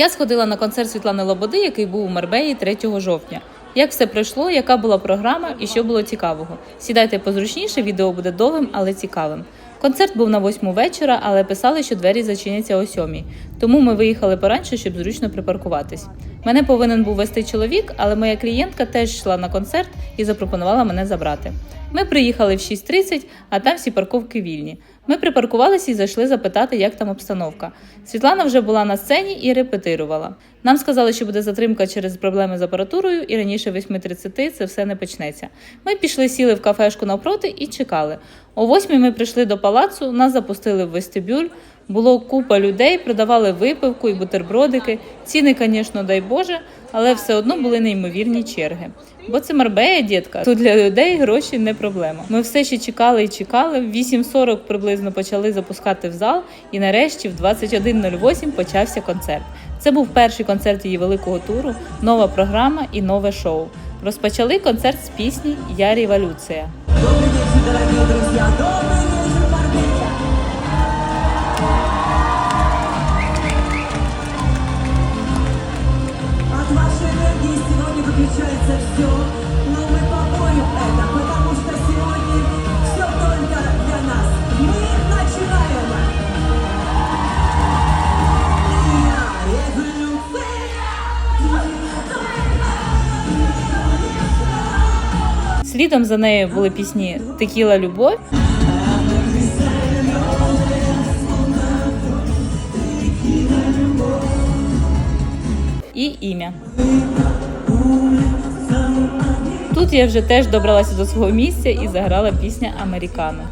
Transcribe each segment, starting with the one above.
Я сходила на концерт Світлани Лободи, який був у Марбеї 3 жовтня. Як все пройшло, яка була програма і що було цікавого? Сідайте позручніше, відео буде довгим, але цікавим. Концерт був на восьму вечора, але писали, що двері зачиняться о сьомій. Тому ми виїхали поранше, щоб зручно припаркуватись. Мене повинен був вести чоловік, але моя клієнтка теж йшла на концерт і запропонувала мене забрати. Ми приїхали в 6.30, а там всі парковки вільні. Ми припаркувалися і зайшли запитати, як там обстановка. Світлана вже була на сцені і репетирувала. Нам сказали, що буде затримка через проблеми з апаратурою, і раніше 8.30 це все не почнеться. Ми пішли, сіли в кафешку навпроти і чекали. О 8 ми прийшли до палацу, нас запустили в вестибюль. Було купа людей, продавали випивку і бутербродики. Ціни, звісно, дай Боже, але все одно були неймовірні черги. Бо це Марбея, дітка. Тут для людей гроші не проблема. Ми все ще чекали і чекали. В 8.40 приблизно почали запускати в зал, і нарешті в 21.08 почався концерт. Це був перший концерт її великого туру, нова програма і нове шоу. Розпочали концерт з пісні Я революція. Добрый вечер, дорогие друзья! Добрый вечер, революция! За нею були пісні Текіла Любов і ім'я. Тут я вже теж добралася до свого місця і заграла пісня Американо.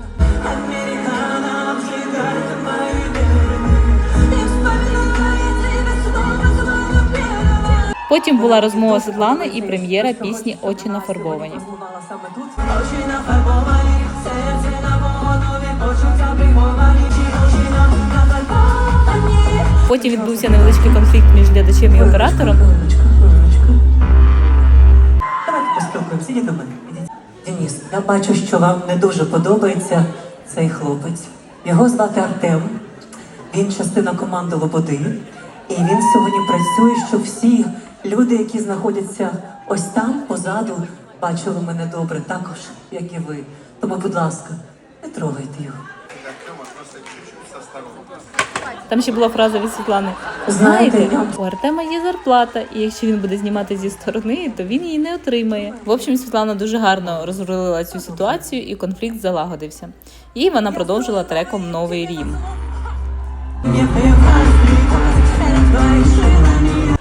Потім була розмова Світлани і прем'єра пісні Очі нафарбовані. Очі нафарбовані, серце. Потім відбувся невеличкий конфлікт між глядачем і оператором. Давайте поспілкуємося, до мене. Ідіть. Я бачу, що вам не дуже подобається цей хлопець. Його звати Артем. Він частина команди Лободи. І він сьогодні працює, щоб всі люди, які знаходяться ось там позаду, бачили мене добре, також, як і ви. Тому, будь ласка, не трогайте його. Там ще була фраза від Світлани. Знаєте, у Артема є зарплата, і якщо він буде знімати зі сторони, то він її не отримає. В общем, Світлана дуже гарно розрулила цю ситуацію, і конфлікт залагодився. І вона продовжила треком Новий Рім.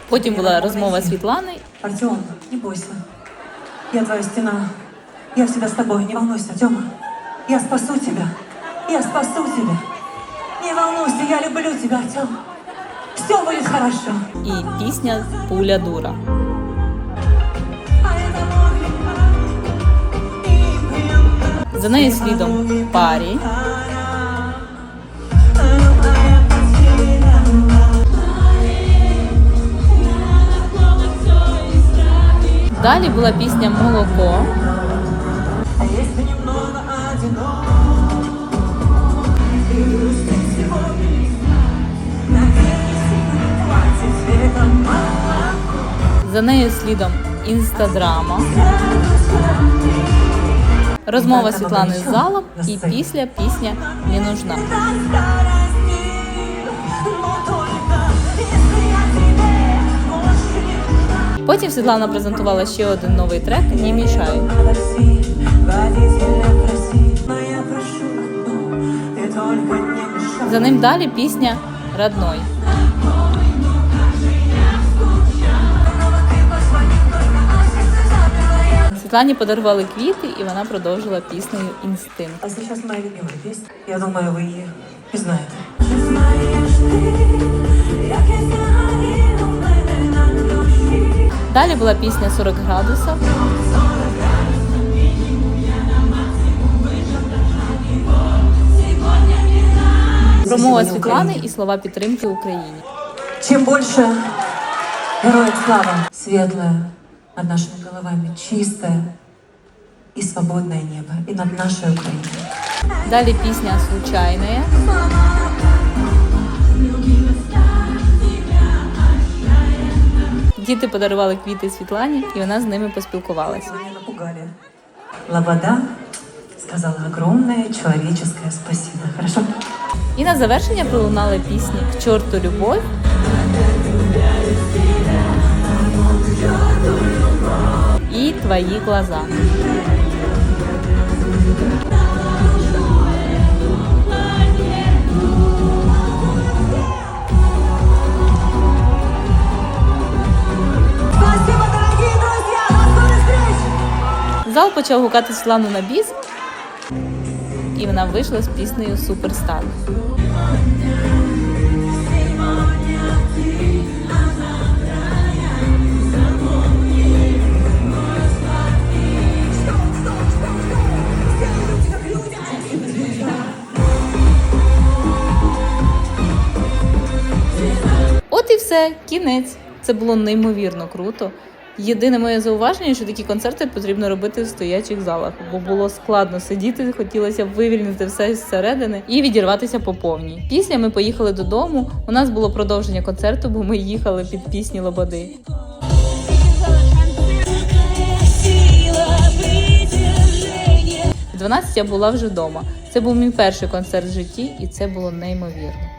Потім була розмова Світлани, Артем, не бойся. Я твоя стена. Я всегда с тобой. Не волнуйся, Тёма. Я спасу тебя. Я спасу тебя. Не волнуйся, я люблю тебя, Артем. Все будет хорошо. і пісня Пуля дура. За нею слідом парі. Далі була пісня Молоко. За нею слідом інстадрама. Розмова Світлани з залом і після пісня не нужна. Потім Світлана презентувала ще один новий трек Не мішай. За ним далі пісня Родной. Світлані подарували квіти, і вона продовжила піснею Інстинкт. А сейчас моя любимая песня. Я думаю, вы ее не знаете. Далі була пісня 40 градусів. Промова Світлани і слова підтримки Україні. Чем больше героев слава светлое над нашими головами, чистое и свободное небо, и над нашей Украиной. Далі пісня Случайне. Діти подарували квіти Світлані, і вона з ними поспілкувалася. Напугали. Лобода сказала огромное человеческое спасибо. Хорошо? І на завершення пролунали пісні «К чорту любов» і Твої глаза. Зал почав гукати Світлану на біс, і вона вийшла з піснею Суперстар. От і все, кінець. Це було неймовірно круто. Єдине моє зауваження, що такі концерти потрібно робити в стоячих залах, бо було складно сидіти, хотілося вивільнити все зсередини і відірватися по повній. Після ми поїхали додому. У нас було продовження концерту, бо ми їхали під пісні Лободи. В 12 я була вже вдома. Це був мій перший концерт в житті, і це було неймовірно.